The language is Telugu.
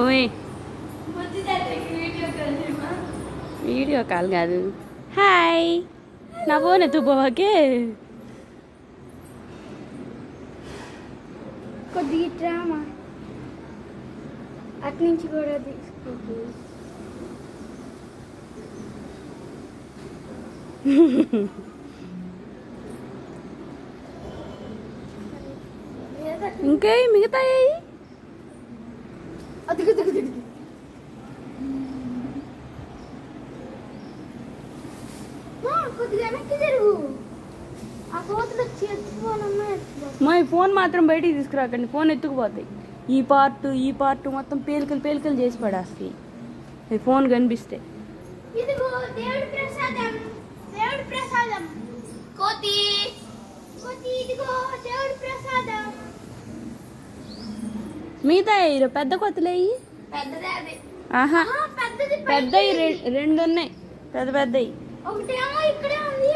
ఓయ్. వీడియో కాల్ కాదు. హాయ్. నా ఫోన్ ఎత్తుపోవాకే కొద్దిగా డ్రామా. అటు నుంచి కూడా తీసుకుంటుంది ఇంకే మిగతాయి? అదుగు దుగు దుగు మా ఈ ఫోన్ మాత్రం బయటికి తీసుకురాకండి. ఫోన్ ఎత్తుకుపోతాయి. ఈ పార్ట్ ఈ పార్ట్ మొత్తం పేలికలు పేలికలు చేసి పడేస్తాయి. ఈ ఫోన్ కనిపిస్తే. ఇదిగో దేవుడి ప్రసాదం. దేవుడి ప్రసాదం. కోతి. కోతి ఇదిగో దేవుడి ప్రసాదం మిగతా ఇరు పెద్ద కొత్తలేయి ఆహా రె- రెండు ఉన్నాయి పెద్ద పెద్దవి. ఒకటేమో ఇక్కడే ఉంది